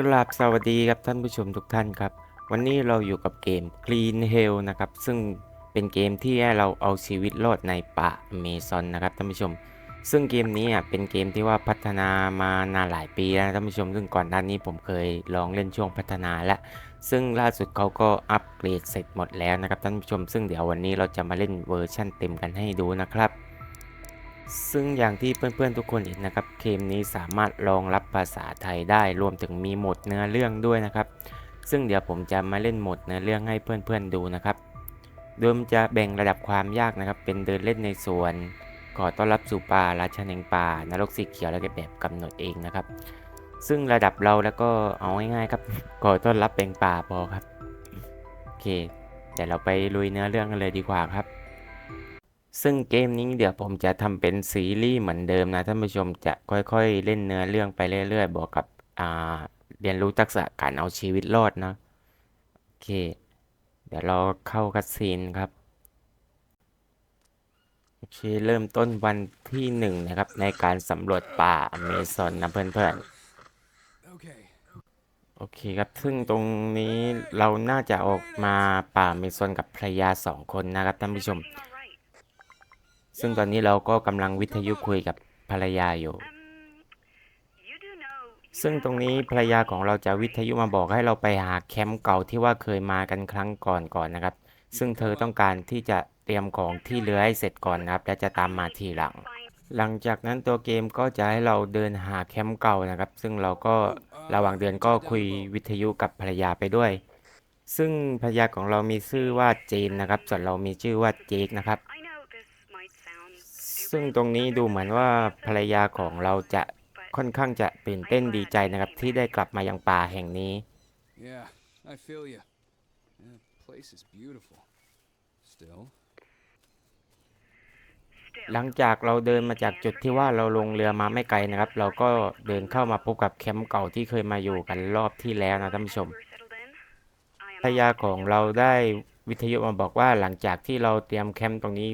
กราบสวัสดีครับท่านผู้ชมทุกท่านครับ วันนี้เราอยู่กับเกม Clean Hell นะครับ ซึ่งเป็นเกมที่ให้เราเอาชีวิตรอดในป่าอเมซอนนะครับท่านผู้ชม ซึ่งเกมนี้อะเป็นเกมที่ว่าพัฒนามานานหลายปีแล้วท่านผู้ชม ซึ่งก่อนหน้านี้ผมเคยลองเล่นช่วงพัฒนาแล้วซึ่งล่าสุดเขาก็อัปเกรดเสร็จหมดแล้วนะครับท่านผู้ชม ซึ่งเดี๋ยววันนี้เราจะมาเล่นเวอร์ชั่นเต็มกันให้ดูนะครับ ซึ่งอย่างที่เพื่อนๆทุกคนเห็นนะครับเกมนี้สามารถรองรับภาษาไทยได้รวมถึงมีโหมดเนื้อเรื่องด้วยนะครับ ซึ่งเดี๋ยวผมจะมาเล่นโหมดเนื้อเรื่องให้เพื่อนๆดูนะครับโดยมันจะแบ่งระดับความยากนะครับ เป็นเดินเล่นในสวนขอต้อนรับสู่ป่าราชาแห่งป่านรกสีเขียวแล้วก็แบบกำหนดเองนะครับ ซึ่งระดับเราแล้วก็เอาง่ายๆครับขอต้อนรับเป็นป่าพอครับโอเคเดี๋ยวเราไปลุยเนื้อเรื่องกันเลยดีกว่าครับ ซึ่งเกมนี้เดี๋ยวผมจะทำเป็นซีรีส์เหมือนเดิมนะท่านผู้ชมจะค่อยๆ เล่นเนื้อเรื่องไปเรื่อยๆบวกกับเรียนรู้ทักษะการเอาชีวิตรอดนะโอเค เดี๋ยวเราเข้าคัดซีนครับโอเคเริ่มต้นวันที่หนึ่งนะครับ ในการสำรวจป่าอเมซอนนะเพื่อนๆโอเคครับ ซึ่งตรงนี้เราน่าจะออกมาป่าอเมซอนกับภรรยาสองคนนะครับท่านผู้ชม ซึ่งตอนนี้เราก็กำลังวิทยุคุยกับภรรยาอยู่ ซึ่งตรงนี้ภรรยาของเราจะวิทยุมาบอกให้เราไปหาแคมป์เก่าที่ว่าเคยมากันครั้งก่อนก่อนนะครับ ซึ่งเธอต้องการที่จะเตรียมของที่เหลือให้เสร็จก่อนนะครับ และจะตามมาทีหลัง หลังจากนั้นตัวเกมก็จะให้เราเดินหาแคมป์เก่านะครับ ซึ่งเราก็ระหว่างเดินก็คุยวิทยุกับภรรยาไปด้วย ซึ่งภรรยาของเรามีชื่อว่าเจนนะครับ ส่วนเรามีชื่อว่าเจคนะครับ ซึ่งตรงนี้ดูเหมือนว่าภรรยาของเราจะค่อนข้างจะตื่นเต้นดีใจนะครับ ที่ได้กลับมายังป่าแห่งนี้ Yeah, I feel you. Yeah, place is beautiful. Still. หลังจากเราเดินมาจากจุดที่ว่าเราลงเรือมาไม่ไกลนะครับ เราก็เดินเข้ามาพบกับแคมป์เก่าที่เคยมาอยู่กันรอบที่แล้วนะท่านผู้ชมภรรยาของเราได้วิทยุมาบอกว่าหลังจากที่เราเตรียมแคมป์ตรงนี้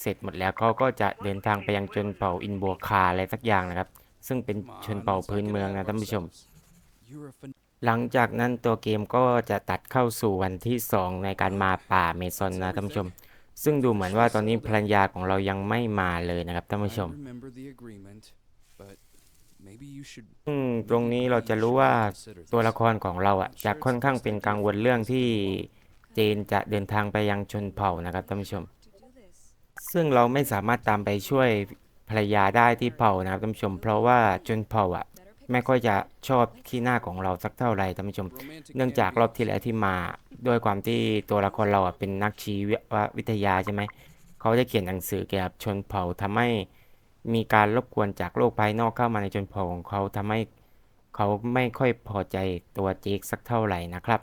เสร็จหมดแล้วเขาก็จะเดินทางไปยังชนเผ่าอินบัวคาอะไรสักอย่างนะครับ ซึ่งเป็นชนเผ่าพื้นเมืองนะท่านผู้ชม หลังจากนั้นตัวเกมก็จะตัดเข้าสู่วันที่ 2 ในการมาป่าเมซอนนะท่านผู้ชม ซึ่งดูเหมือนว่าตอนนี้ภรรยาของเรายังไม่มาเลยนะครับท่านผู้ชมตรงนี้เราจะรู้ว่าตัวละครของเราอะจะค่อนข้างเป็นกังวลเรื่องที่เจนจะเดินทางไปยังชนเผ่านะครับท่านผู้ชม ซึ่งเราไม่สามารถตามไปช่วยภรรยาได้ที่เผ่านะครับท่านผู้ชม เพราะว่าชนเผ่าอะไม่ค่อยจะชอบขี้หน้าของเราสักเท่าไหร่ท่านผู้ชม เนื่องจากรอบที่แล้วที่มาด้วยความที่ตัวละครเราอะเป็นนักชีววิทยาใช่ไหม เขาจะเขียนหนังสือเกี่ยวกับชนเผ่าทำให้มีการรบกวนจากโลกภายนอกเข้ามาในชนเผ่าของเขาทำให้เขาไม่ค่อยพอใจตัวเจคสักเท่าไหร่นะครับ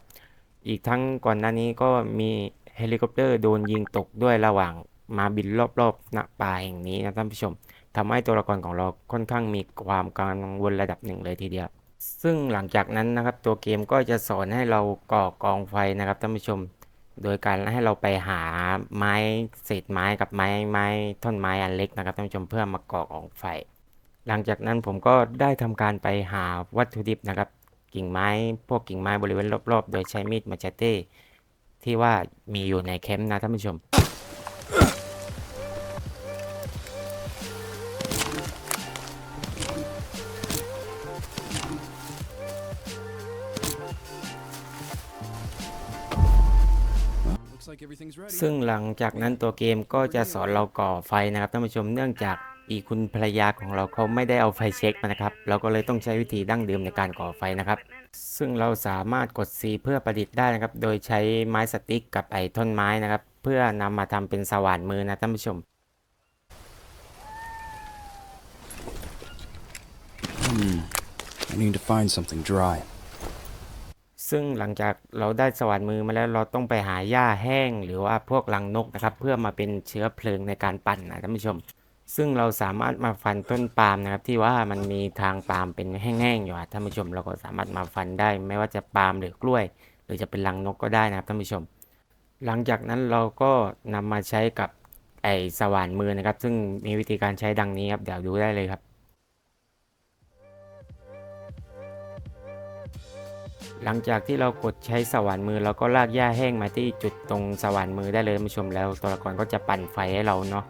อีกทั้งก่อนหน้านี้ก็มีเฮลิคอปเตอร์โดนยิงตกด้วยระหว่าง มาบินรอบๆณป่าแห่งนี้นะท่านผู้ชมทำให้ตัวละครของเราค่อนข้างมีความกังวลระดับหนึ่งเลยทีเดียว ซึ่งหลังจากนั้นนะครับตัวเกมก็จะสอนให้เราก่อกองไฟนะครับท่านผู้ชม โดยการให้เราไปหาไม้เศษไม้กับไม้ไม้ท่อนไม้อันเล็กนะครับท่านผู้ชมเพื่อมาก่อกองไฟ หลังจากนั้นผมก็ได้ทำการไปหาวัตถุดิบนะครับกิ่งไม้พวกกิ่งไม้บริเวณรอบๆ โดยใช้มีดมาเชเต้ที่ว่ามีอยู่ในแคมป์นะท่านผู้ชม ซึ่งหลังจากนั้นตัวเกมก็จะสอนเราก่อไฟนะครับท่านผู้ชมเนื่องจากอีคุณภรรยาของเราเขาไม่ได้เอาไฟเช็คมานะครับ เราก็เลยต้องใช้วิธีดั้งเดิมในการก่อไฟนะครับ ซึ่งเราสามารถกด C เพื่อประดิษฐ์ได้นะครับ โดยใช้ไม้สติ๊กกับไอ้ท่อนไม้นะครับ เพื่อนำมาทำเป็นสว่านมือนะท่านผู้ชม Hmm. I need to find something dry. ซึ่งหลังจากเราได้สว่านมือมาแล้วเราต้องไปหาหญ้าแห้ง หรือว่าพวกรังนกนะครับ เพื่อมาเป็นเชื้อเพลิงในการปั่นนะท่านผู้ชม ซึ่งเราสามารถมาฟันต้นปาล์มนะครับ ที่ว่ามันมีทางปาล์มเป็นแห้งๆอยู่อะท่านผู้ชม เราก็สามารถมาฟันได้ ไม่ว่าจะปาล์มหรือกล้วย หรือจะเป็นรังนกก็ได้นะครับท่านผู้ชม หลังจากนั้นเราก็นำมาใช้กับไอสว่านมือนะครับ ซึ่งมีวิธีการใช้ดังนี้ครับเดี๋ยวดูได้เลยครับ หลังจากที่เรากดใช้สว่านมือเราก็ลากหญ้าแห้งมาที่จุดตรงสว่านมือได้เลยท่านผู้ชมแล้วตัวละครก็จะปั่นไฟให้เราเนาะ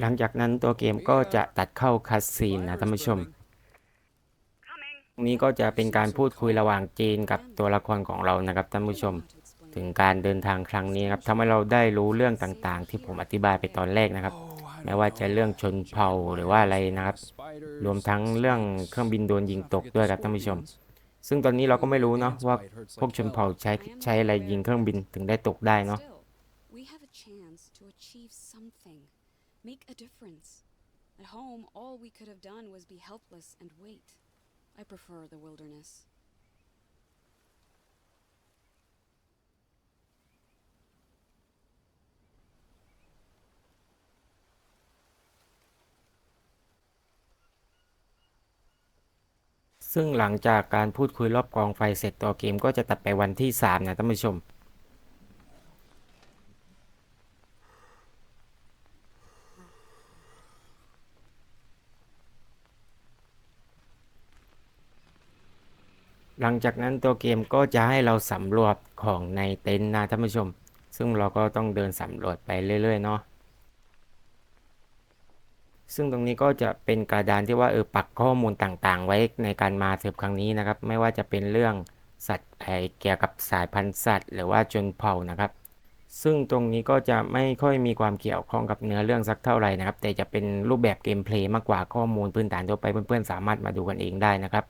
หลังจากนั้นตัวเกมก็จะตัดเข้าคัสซีนนะท่านผู้ชมตรงนี้ก็จะเป็นการพูดคุยระหว่างจีนกับตัวละครของเรานะครับท่านผู้ชม ถึงการเดินทางครั้งนี้ครับทำให้เราได้รู้เรื่องต่างๆ ที่ผมอธิบายไปตอนแรกนะครับ ไม่ว่าจะเรื่องชนเผ่าหรือว่าอะไรนะครับ รวมทั้งเรื่องเครื่องบินโดนยิงตกด้วยครับท่านผู้ชม ซึ่งตอนนี้เราก็ไม่รู้เนาะว่าพวกชนเผ่าใช้ใช้อะไรยิงเครื่องบินถึงได้ตกได้เนาะ make a difference. At home, all we could have done was be helpless and wait. I prefer the wilderness. ซึ่งหลังจากการพูดคุยรอบกองไฟเสร็จตัวเกมก็จะตัดไปวันที่ 3 นะท่านผู้ชม หลังจากนั้นตัวเกมก็จะให้เราสำรวจของในเต็นท์นะท่านผู้ชม ซึ่งเราก็ต้องเดินสำรวจไปเรื่อย ๆ เนาะ ซึ่งตรงนี้ก็จะเป็นกระดานที่ว่าเออปักข้อมูลต่างๆ ไว้ในการมาเสิร์ฟครั้งนี้นะครับ ไม่ว่าจะเป็นเรื่องสัตว์ไอเกี่ยวกับสายพันธุ์สัตว์ หรือว่าชนเผ่านะครับ ซึ่งตรงนี้ก็จะไม่ค่อยมีความเกี่ยวข้องกับเนื้อเรื่องสักเท่าไหร่นะครับ แต่จะเป็นรูปแบบเกมเพลย์มากกว่าข้อมูลพื้นฐานทั่วไปเพื่อนๆ สามารถมาดูกันเองได้นะครับ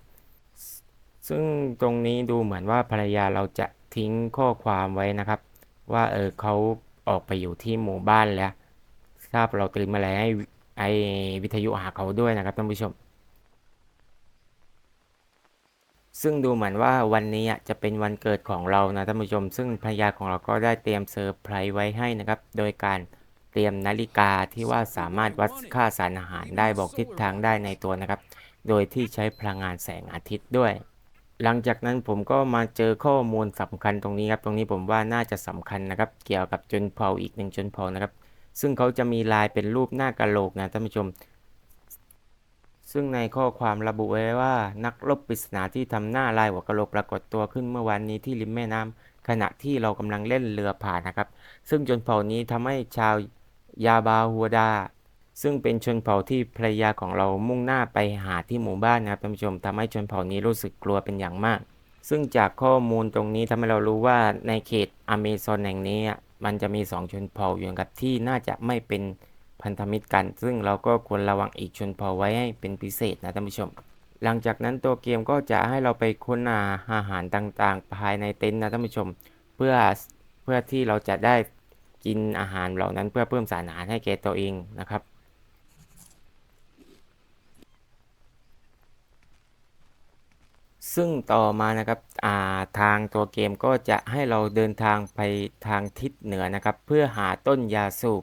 ซึ่งตรงนี้ดูเหมือนว่าภรรยาเราจะทิ้งข้อความไว้นะครับ ว่าเออเขาออกไปอยู่ที่หมู่บ้านแล้ว ทราบเราตรียมอะไรให้ ไอวิทยุหาเขาด้วยนะครับท่านผู้ชม ซึ่งดูเหมือนว่าวันนี้จะเป็นวันเกิดของเรานะท่านผู้ชม ซึ่งภรรยาของเราก็ได้เตรียมเซอร์ไพรส์ไว้ให้นะครับ โดยการเตรียมนาฬิกาที่ว่าสามารถวัดค่าสารอาหารได้บอกทิศทางได้ในตัวนะครับ โดยที่ใช้พลังงานแสงอาทิตย์ด้วย หลังจากนั้นผมก็มาเจอข้อมูลสำคัญตรงนี้ครับ ตรงนี้ผมว่าน่าจะสำคัญนะครับ เกี่ยวกับชนเผ่าอีกหนึ่งชนเผ่านะครับ ซึ่งเขาจะมีลายเป็นรูปหน้ากะโหลกนะท่านผู้ชม ซึ่งในข้อความระบุไว้ว่า นักรบปริศนาที่ทำหน้าลายหัวกะโหลกปรากฏตัวขึ้นเมื่อวานนี้ที่ริมแม่น้ำขณะที่เรากำลังเล่นเรือผ่านนะครับ ซึ่งชนเผ่านี้ทำให้ชาวยาบาฮัวดา ซึ่งเป็นชนเผ่าที่ภรรยาของเรามุ่งหน้าไปหาที่หมู่บ้านนะครับท่านผู้ชมทำให้ชนเผ่านี้รู้สึกกลัวเป็นอย่างมากซึ่งจากข้อมูลตรงนี้ทำให้เรารู้ว่าในเขตอเมซอนแห่งนี้ มันจะมีสองชนเผ่าอยู่กับที่น่าจะไม่เป็นพันธมิตรกัน ซึ่งเราก็ควรระวังอีกชนเผ่าไว้ให้เป็นพิเศษนะท่านผู้ชม หลังจากนั้นตัวเกมก็จะให้เราไปค้นหาอาหารต่างๆ ภายในเต็นท์นะท่านผู้ชม เพื่อเพื่อที่เราจะได้กินอาหารเหล่านั้นเพื่อเพิ่มสารอาหารให้แก่ตัวเองนะครับ ซึ่งต่อมานะครับาทางตัวเกมก็จะให้เราเดินทางไปทางทิศเหนือนะครับ เพื่อหาต้นยาสูบ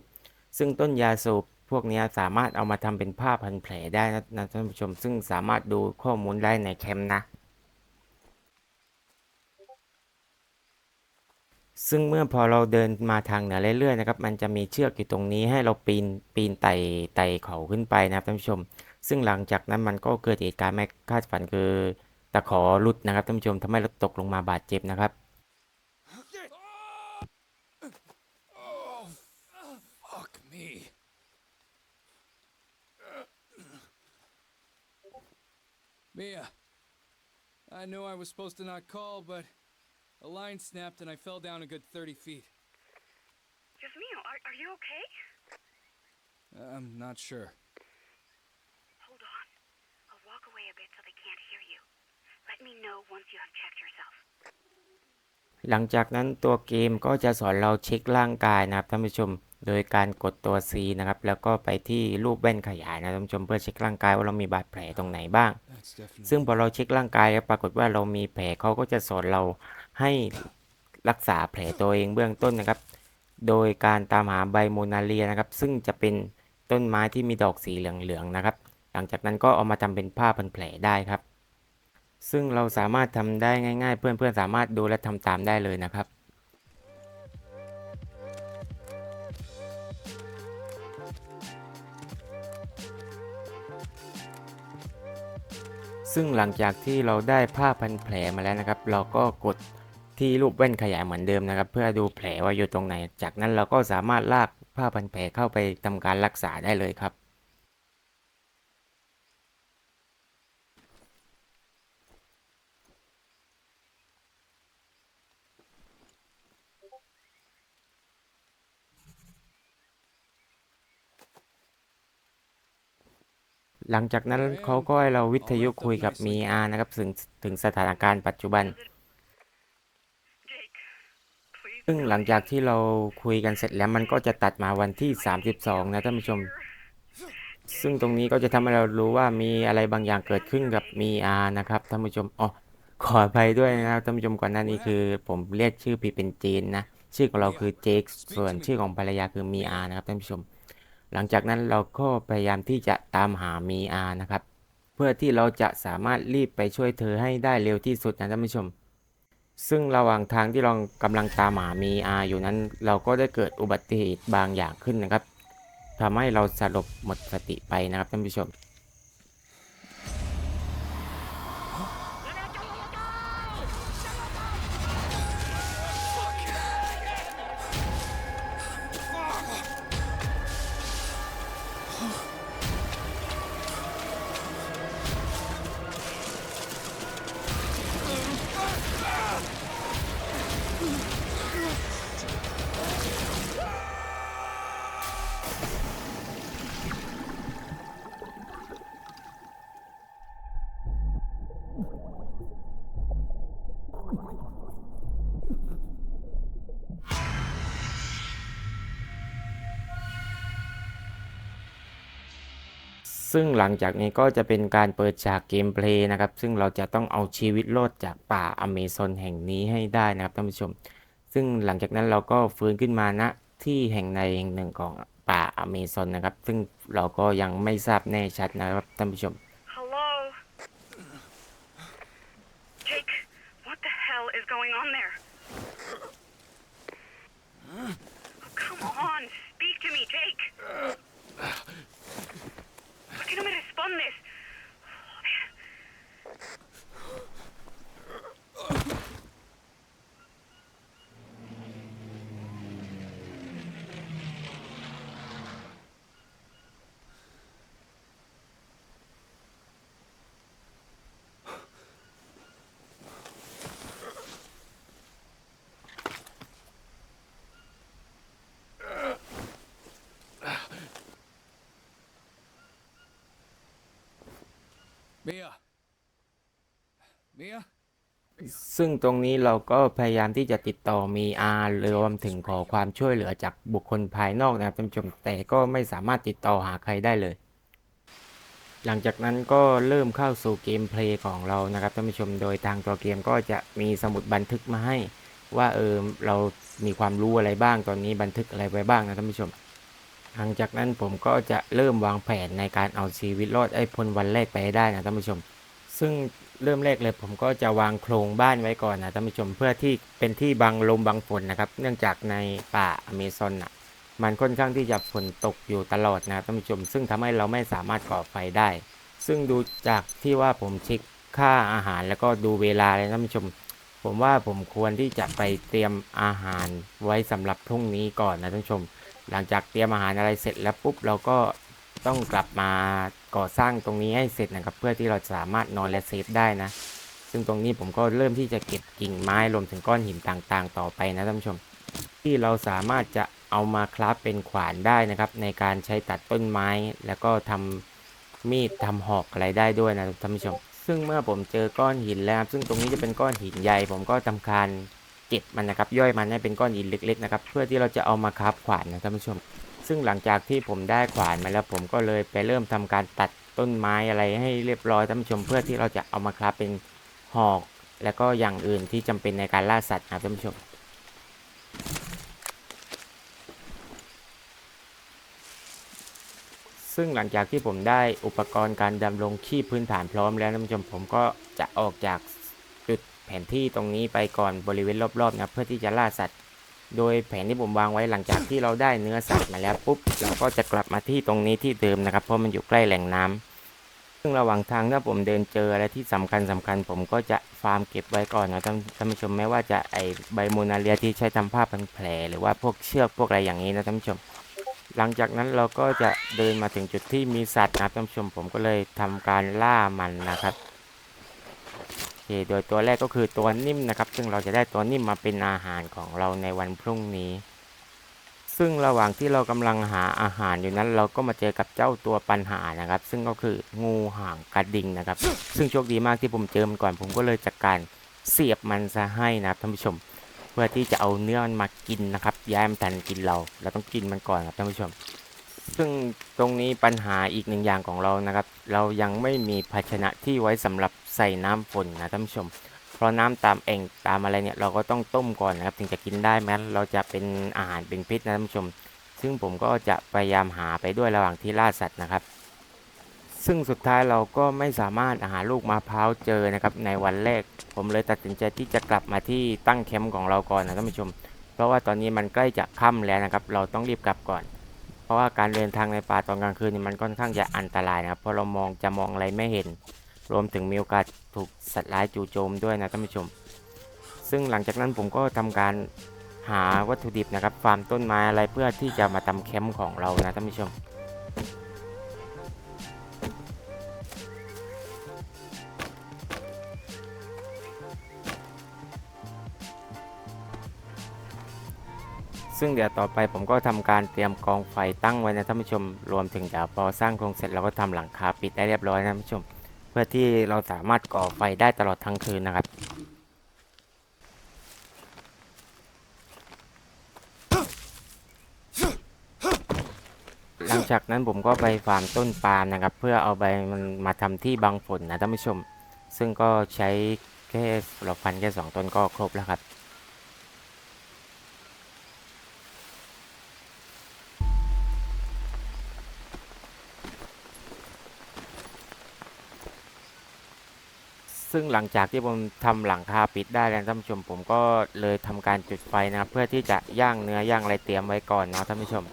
ซึ่งต้นยาสูบพวกนี้สามารถเอามาทำเป็นผ้าพันแผลได้นะนะท่านผู้ชม ซึ่งสามารถดูข้อมูลได้ในแคมป์นะ ซึ่งเมื่อพอเราเดินมาทางเหนือเรื่อยๆนะครับ มันจะมีเชือกอยู่ตรงนี้ให้เราปีนปีนไต่ไต่เขาขึ้นไปนะครับท่านผู้ชม ซึ่งหลังจากนั้นมันก็เกิดเหตุการณ์ไม่คาดฝันคือ ตะขอหลุดนะครับท่านผู้ชมทำให้เราตกลงมาบาดเจ็บนะครับ Oh, fuck me. Mia, I know I was supposed to not call, but a line snapped and I fell down a good 30 feet. Dios mío, are, are you okay? I'm not sure. หลังจากนั้นตัวเกมก็จะสอนเราเช็คร่างกายนะครับท่านผู้ชม โดยการกดตัว C นะครับ แล้วก็ไปที่รูปแว่นขยายนะท่านผู้ชมเพื่อเช็คร่างกายว่าเรามีบาดแผลตรงไหนบ้าง That's definitely. ซึ่งพอเราเช็คร่างกายแล้วปรากฏว่าเรามีแผลเขาก็จะสอนเราให้รักษาแผลตัวเองเบื้องต้นนะครับ โดยการตามหาใบโมนาเลียนะครับ ซึ่งจะเป็นต้นไม้ที่มีดอกสีเหลืองๆนะครับ หลังจากนั้นก็เอามาทำเป็นผ้าพันแผลได้ครับ ซึ่งเราสามารถทำได้ง่าย ๆ เพื่อนๆสามารถดูและทำตามได้เลยนะครับซึ่งหลังจากที่เราได้ผ้าพันแผลมาแล้วนะครับ เราก็กดที่รูปแว่นขยายเหมือนเดิมนะครับ เพื่อดูแผลว่าอยู่ตรงไหน จากนั้นเราก็สามารถลากผ้าพันแผลเข้าไปทำการรักษาได้เลยครับ หลังจากนั้นเขาก็ให้เราวิทยุคุยกับมีอานะครับถึงถึงสถานการณ์ปัจจุบัน Jake, please. ซึ่งหลังจากที่เราคุยกันเสร็จแล้วมันก็จะตัดมาวันที่ 32 นะท่านผู้ชม ซึ่งตรงนี้ก็จะทำให้เรารู้ว่ามีอะไรบางอย่างเกิดขึ้นกับมีอานะครับท่านผู้ชมอ๋อขออภัยด้วยนะครับท่านผู้ชมก่อนหน้านี้คือ ผมเรียกชื่อผิดเป็นจีนนะ ชื่อของเราคือเจคส่วนชื่อของภรรยาคือมีอานะครับท่านผู้ชม หลังจากนั้นเราก็พยายามที่จะตามหามีอานะครับ เพื่อที่เราจะสามารถรีบไปช่วยเธอให้ได้เร็วที่สุดนะท่านผู้ชม ซึ่งระหว่างทางที่เรากำลังตามหามีอาอยู่นั้น เราก็ได้เกิดอุบัติเหตุบางอย่างขึ้นนะครับทำให้เราสลบหมดสติไปนะครับท่านผู้ชม ซึ่งหลังจากนี้ก็จะเป็นการเปิดฉากเกมเพลย์นะครับ ซึ่งเราจะต้องเอาชีวิตรอดจากป่าอเมซอนแห่งนี้ให้ได้นะครับท่านผู้ชม ซึ่งหลังจากนั้นเราก็ฟื้นขึ้นมาณที่แห่งใดแห่งหนึ่งของป่าอเมซอนนะครับ ซึ่งเราก็ยังไม่ทราบแน่ชัดนะครับท่านผู้ชม Mia. Mia? ซึ่งตรงนี้เราก็พยายามที่จะติดต่อมีอารวมถึงขอความช่วยเหลือจากบุคคลภายนอกนะครับท่านผู้ชมแต่ก็ไม่สามารถติดต่อหาใครได้เลย หลังจากนั้นก็เริ่มเข้าสู่เกมเพลย์ของเรานะครับท่านผู้ชมโดยทางตัวเกมก็จะมีสมุดบันทึกมาให้ ว่าเออเรามีความรู้อะไรบ้างตอนนี้บันทึกอะไรไว้บ้างนะท่านผู้ชม หลังจากนั้นผมก็จะเริ่มวางแผนในการเอาชีวิตรอดไอ้พ้นวันแรกไปให้ได้นะท่านผู้ชม ซึ่งเริ่มแรกเลยผมก็จะวางโครงบ้านไว้ก่อนนะท่านผู้ชมเพื่อที่เป็นที่บังลมบังฝนนะครับ เนื่องจากในป่าอเมซอนอะมันค่อนข้างที่จะฝนตกอยู่ตลอดนะท่านผู้ชม ซึ่งทำให้เราไม่สามารถก่อไฟได้ ซึ่งดูจากที่ว่าผมเช็คค่าอาหารแล้วก็ดูเวลาเลยท่านผู้ชม ผมว่าผมควรที่จะไปเตรียมอาหารไว้สำหรับพรุ่งนี้ก่อนนะท่านผู้ชม หลังจากเตรียมอาหารอะไรเสร็จแล้วปุ๊บเราก็ต้องกลับมาก่อสร้างตรงนี้ให้เสร็จนะครับ เพื่อที่เราสามารถนอนและเซฟได้นะ ซึ่งตรงนี้ผมก็เริ่มที่จะเก็บกิ่งไม้รวมถึงก้อนหินต่างๆ ต่อไปนะท่านผู้ชม ที่เราสามารถจะเอามาคราฟเป็นขวานได้นะครับ ในการใช้ตัดต้นไม้ แล้วก็ทำมีดทำหอกอะไรได้ด้วยนะท่านผู้ชม ซึ่งเมื่อผมเจอก้อนหินแล้ว ซึ่งตรงนี้จะเป็นก้อนหินใหญ่ ผมก็ทำการ เก็บมันนะครับย่อยมันให้เป็นก้อนหินเล็ก ๆ นะครับ เพื่อที่เราจะเอามาคราฟขวานนะท่านผู้ชม ซึ่งหลังจากที่ผมได้ขวานมาแล้วผมก็เลยไปเริ่มทำการตัดต้นไม้อะไรให้เรียบร้อยท่านผู้ชม เพื่อที่เราจะเอามาคราฟเป็นหอก แล้วก็อย่างอื่นที่จำเป็นในการล่าสัตว์นะท่านผู้ชมซึ่งหลังจากที่ผมได้อุปกรณ์การดำรงชีพพื้นฐานพร้อมแล้วท่านผู้ชมผมก็จะออกจาก แผนที่ตรงนี้ไปก่อนบริเวณรอบๆนะเพื่อที่จะล่าสัตว์ โดยแผนที่ผมวางไว้หลังจากที่เราได้เนื้อสัตว์มาแล้วปุ๊บเราก็จะกลับมาที่ตรงนี้ที่เดิมนะครับ เพราะมันอยู่ใกล้แหล่งน้ำซึ่งระหว่างทางถ้าผมเดินเจออะไรที่สำคัญสำคัญ ผมก็จะฟาร์มเก็บไว้ก่อนนะท่านท่านผู้ชมไม่ว่าจะไอใบโมนาเลียที่ใช้ทำผ้าพันแผล หรือว่าพวกเชือกพวกอะไรอย่างนี้นะท่านผู้ชมหลังจากนั้นเราก็จะเดินมาถึงจุดที่มีสัตว์นะครับท่านผู้ชมผมก็เลยทำการล่ามันนะครับ เค โดยตัวแรกก็คือตัวนิ่มนะครับ ซึ่งเราจะได้ตัวนิ่มมาเป็นอาหารของเราในวันพรุ่งนี้ ซึ่งระหว่างที่เรากำลังหาอาหารอยู่นั้น เราก็มาเจอกับเจ้าตัวปัญหานะครับ ซึ่งก็คืองูห่างกระดิ่งนะครับ ซึ่งโชคดีมากที่ผมเจอมันก่อน ผมก็เลยจัดการเสียบมันซะให้นะครับท่านผู้ชม เพื่อที่จะเอาเนื้อมันมากินนะครับย้ายมันทันกินเรา เราต้องกินมันก่อนครับท่านผู้ชม ซึ่งตรงนี้ปัญหาอีกหนึ่งอย่างของเรานะครับ เรายังไม่มีภาชนะที่ไว้สำหรับใส่น้ำฝนนะท่านผู้ชม เพราะน้ำตามแอ่งตามอะไรเนี่ยเราก็ต้องต้มก่อนนะครับถึงจะกินได้แม้เราจะเป็นอาหารเป็นพิษนะท่านผู้ชม ซึ่งผมก็จะพยายามหาไปด้วยระหว่างที่ล่าสัตว์นะครับ ซึ่งสุดท้ายเราก็ไม่สามารถหาลูกมะพร้าวเจอนะครับในวันแรก ผมเลยตัดสินใจที่จะกลับมาที่ตั้งแคมป์ของเราก่อนนะท่านผู้ชม เพราะว่าตอนนี้มันใกล้จะค่ำแล้วนะครับ เราต้องรีบกลับก่อน เพราะว่าการเดินทางในป่าตอนกลางคืนนี่มันค่อนข้างจะอันตรายนะครับเพราะเรามองจะมองอะไรไม่เห็น รวมถึงมีโอกาสถูกสัตว์ร้ายจู่โจมด้วยนะท่านผู้ชม ซึ่งหลังจากนั้นผมก็ทำการหาวัตถุดิบนะครับฟาร์มต้นไม้อะไรเพื่อที่จะมาทำแคมป์ของเรานะท่านผู้ชม ซึ่งเดี๋ยวต่อไปผมก็ทำการเตรียมกองไฟตั้งไว้นะท่านผู้ชม รวมถึงเดี๋ยวพอสร้างโครงเสร็จเราก็ทำหลังคาปิดได้เรียบร้อยนะท่านผู้ชม เพื่อที่เราสามารถก่อไฟได้ตลอดทั้งคืนนะครับหลังจากนั้นผมก็ไปฟาร์มต้นปาล์มนะครับ เพื่อเอาใบมันมาทำที่บังฝนนะท่านผู้ชม ซึ่งก็ใช้แค่เราฟันแค่สองต้นก็ครบแล้วครับ ซึ่งหลังจากที่ผมทำหลังคาปิดได้แล้วท่านผู้ชมผมก็เลยทำการจุดไฟนะครับ เพื่อที่จะย่างเนื้อย่างอะไรเตรียมไว้ก่อนนะท่านผู้ชม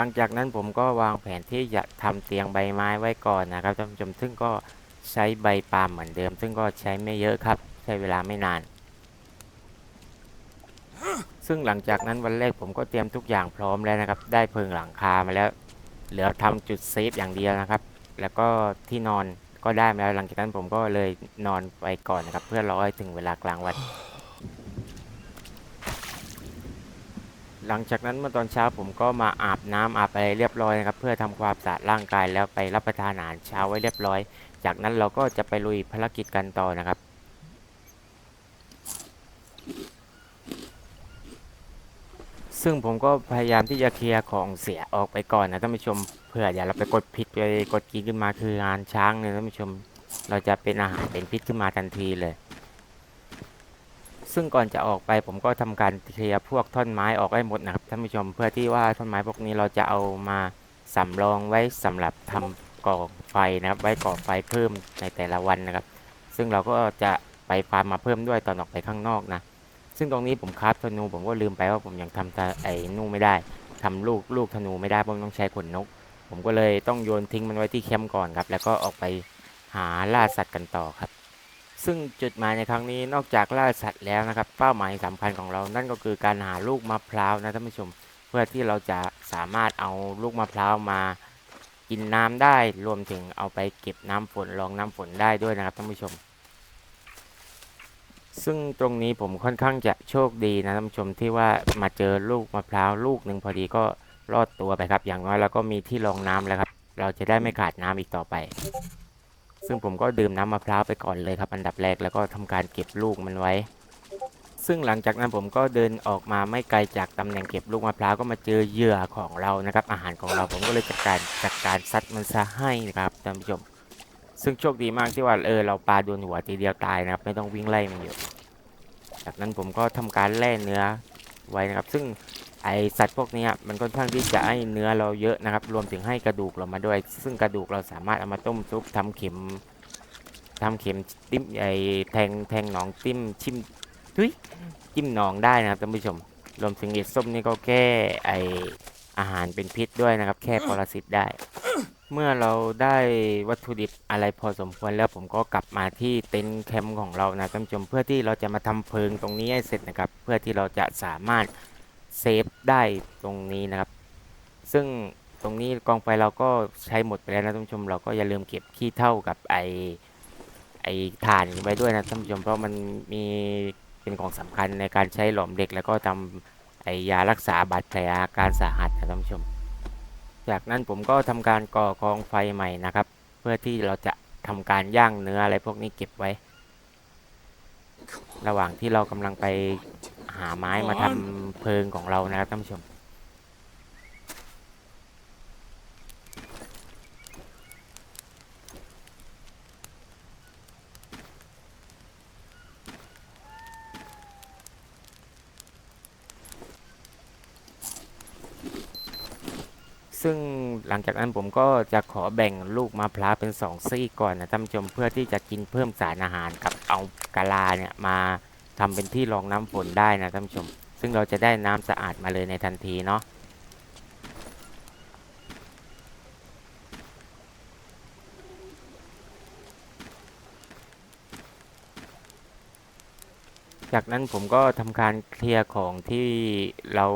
หลังจากนั้นผมก็วางแผนที่จะทำเตียงใบไม้ไว้ก่อนนะครับท่านผู้ชมซึ่งก็ใช้ใบปาล์มเหมือนเดิม ซึ่งก็ใช้ไม่เยอะครับ ใช้เวลาไม่นาน ซึ่งหลังจากนั้นวันแรกผมก็เตรียมทุกอย่างพร้อมแล้วนะครับ ได้เพิงหลังคามาแล้ว เหลือทำจุดเซฟอย่างเดียวนะครับ แล้วก็ที่นอนก็ได้มาแล้วหลังจากนั้นผมก็เลยนอนไปก่อนนะครับ เพื่อรอให้ถึงเวลากลางวัน หลังจากนั้นเมื่อตอนเช้าผมก็มาอาบน้ำอาบอะไรเรียบร้อยนะครับ เพื่อทำความสะอาดร่างกายแล้วไปรับประทานอาหารเช้าไว้เรียบร้อย จากนั้นเราก็จะไปลุยภารกิจกันต่อนะครับซึ่งผมก็พยายามที่จะเคลียร์ของเสียออกไปก่อนนะท่านผู้ชมเผื่ออย่าเราไปกดผิดไปกดกินขึ้นมาคืองานช้างเนี่ยท่านผู้ชม เราจะเป็นอาหารเป็นพิษขึ้นมาทันทีเลย ซึ่งก่อนจะออกไปผมก็ทำการเคลียร์พวกท่อนไม้ออกให้หมดนะครับท่านผู้ชมเพื่อที่ว่าท่อนไม้พวกนี้เราจะเอามาสำรองไว้สำหรับทำก่อไฟนะครับไว้ก่อไฟเพิ่มในแต่ละวันนะครับ ซึ่งเราก็จะไปฟาร์มมาเพิ่มด้วยตอนออกไปข้างนอกนะซึ่งตรงนี้ผมคราฟธนูผมก็ลืมไปว่าผมยังทำตาไอ้นู่ไม่ได้ทำลูกลูกธนูไม่ได้เพราะมันต้องใช้ขนนก ผมก็เลยต้องโยนทิ้งมันไว้ที่แคมป์ก่อนครับ แล้วก็ออกไปหาล่าสัตว์กันต่อครับ ซึ่งจุดหมายในครั้งนี้นอกจากล่าสัตว์แล้วนะครับ เป้าหมายสำคัญของเรานั่นก็คือการหาลูกมะพร้าวนะท่านผู้ชม เพื่อที่เราจะสามารถเอาลูกมะพร้าวมากินน้ำได้รวมถึงเอาไปเก็บน้ำฝนรองน้ำฝนได้ด้วยนะครับท่านผู้ชม ซึ่งตรงนี้ผมค่อนข้างจะโชคดีนะท่านผู้ชมที่ว่ามาเจอลูกมะพร้าวลูกหนึ่งพอดีก็รอดตัวไปครับ อย่างน้อยเราก็มีที่รองน้ำแล้วครับ เราจะได้ไม่ขาดน้ำอีกต่อไป ซึ่งผมก็ดื่มน้ำมะพร้าวไปก่อนเลยครับ อันดับแรกแล้วก็ทำการเก็บลูกมันไว้ ซึ่งหลังจากนั้นผมก็เดินออกมาไม่ไกลจากตำแหน่งเก็บลูกมะพร้าวก็มาเจอเหยื่อของเรานะครับ อาหารของเราผมก็เลยจัดการจัดการซัดมันซะให้นะครับท่านผู้ชม ซึ่งโชคดีมากที่ว่าเออเราปลาโดนหัวทีเดียวตายนะครับ ไม่ต้องวิ่งไล่มันอยู่จากนั้นผมก็ทำการแล่เนื้อไว้นะครับ ซึ่ง ไอสัตว์พวกนี้มันค่อนข้างที่จะให้เนื้อเราเยอะนะครับ รวมถึงให้กระดูกเรามาด้วย ซึ่งกระดูกเราสามารถเอามาต้มซุปทำเข็มทำเข็มติ้มไอแทงแทงหนองติ้มชิมทุยจิ้มหนองได้นะครับท่านผู้ชม รวมถึงเห็ดส้มนี่ก็แก้ไออาหารเป็นพิษด้วยนะครับ แค่ปรสิตได้ เมื่อเราได้วัตถุดิบอะไรพอสมควรแล้วผมก็กลับมาที่เต็นท์แคมป์ของเรานะท่านผู้ชมเพื่อที่เราจะมาทำเพลิงตรงนี้ให้เสร็จนะครับ เพื่อที่เราจะสามารถ เซฟได้ตรงนี้นะครับ ซึ่งตรงนี้กองไฟเราก็ใช้หมดไปแล้วนะท่านผู้ชม เราก็อย่าลืมเก็บขี้เท่ากับไอไอถ่านไว้ด้วยนะท่านผู้ชมเพราะมันมีเป็นของสำคัญในการใช้หลอมเหล็กแล้วก็ทำไอยารักษาบาดแผลอาการสาหัสนะท่านผู้ชม จากนั้นผมก็ทำการก่อกองไฟใหม่นะครับ เพื่อที่เราจะทำการย่างเนื้ออะไรพวกนี้เก็บไว้ ระหว่างที่เรากำลังไป หาไม้มาทำเพลิงของเรานะครับท่านผู้ชม ซึ่งหลังจากนั้นผมก็จะขอแบ่งลูกมะพร้าวเป็นสองซี่ก่อนนะท่านผู้ชมเพื่อที่จะกินเพิ่มสารอาหารกับเอากะลาเนี่ยมา ทำเป็นที่รองน้ำฝนได้นะท่านผู้ชม ซึ่งเราจะได้น้ำสะอาดมาเลยในทันทีเนาะจากนั้นผมก็ทำการเคลียร์ของที่เรา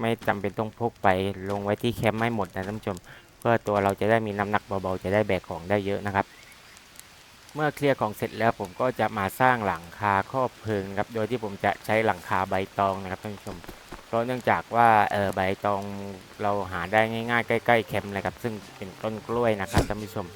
ไม่จำเป็นต้องพกไปลงไว้ที่แคมป์ไม่หมดนะท่านผู้ชม เพื่อตัวเราจะได้มีน้ำหนักเบาๆจะได้แบกของได้เยอะนะครับ เมื่อเคลียร์ของเสร็จแล้วผมก็จะมาสร้างหลังคาครอบเพลิงครับ โดยที่ผมจะใช้หลังคาใบตองนะครับท่านผู้ชม เพราะเนื่องจากว่าเออใบตองเราหาได้ง่าย ๆ ใกล้ ๆ แคมป์เลยครับ ซึ่งเป็นต้นกล้วยนะครับท่านผู้ชม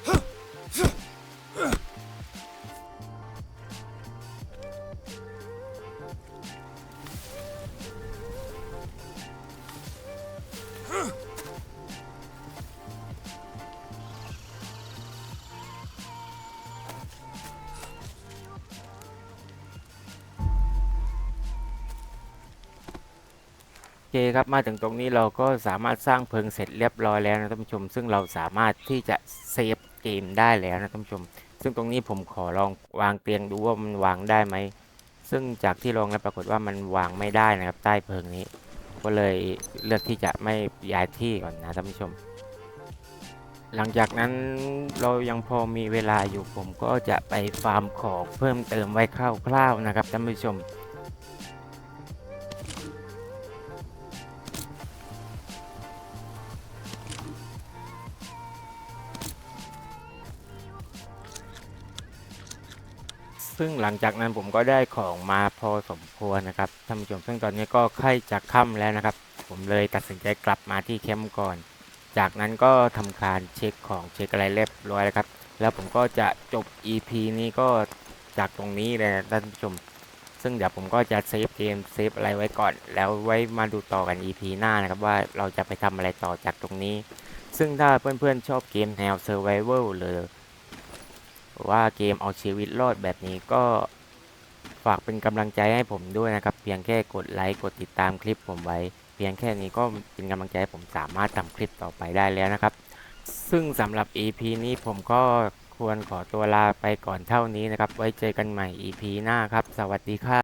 เคครับมาถึงตรงนี้เราก็สามารถสร้างเพิงเสร็จเรียบร้อยแล้วนะท่านผู้ชม ซึ่งเราสามารถที่จะเซฟเกมได้แล้วนะท่านผู้ชม ซึ่งตรงนี้ผมขอลองวางเตียงดูว่ามันวางได้ไหม ซึ่งจากที่ลองแล้วปรากฏว่ามันวางไม่ได้นะครับใต้เพิงนี้ ก็เลยเลือกที่จะไม่ย้ายที่ก่อนนะท่านผู้ชม หลังจากนั้นเรายังพอมีเวลาอยู่ผมก็จะไปฟาร์มของเพิ่มเติมไว้คร่าวๆนะครับท่านผู้ชม ซึ่งหลังจากนั้นผมก็ได้ของมาพอสมควรนะครับท่านผู้ชมซึ่งตอนนี้ก็ใกล้จะค่ำแล้วนะครับ ผมเลยตัดสินใจกลับมาที่แคมป์ก่อน จากนั้นก็ทำการเช็คของเช็คอะไรเรียบร้อยแล้วครับ แล้วผมก็จะจบ EP นี้ก็จากตรงนี้เลยนะท่านผู้ชม ซึ่งเดี๋ยวผมก็จะเซฟเกมเซฟอะไรไว้ก่อน แล้วไว้มาดูต่อกัน EP หน้านะครับว่าเราจะไปทำอะไรต่อจากตรงนี้ ซึ่งถ้าเพื่อนๆชอบเกมแนว Survival หรือว่าเกมเอาชีวิตรอดแบบนี้ก็ฝากเป็นกำลังใจให้ผมด้วยนะครับ เพียงแค่กดไลค์กดติดตามคลิปผมไว้ เพียงแค่นี้ก็เป็นกำลังใจให้ผมสามารถทำคลิปต่อไปได้แล้วนะครับ ซึ่งสำหรับ EP นี้ผมก็ควรขอตัวลาไปก่อนเท่านี้นะครับ ไว้เจอกันใหม่ EP หน้าครับ สวัสดีครับ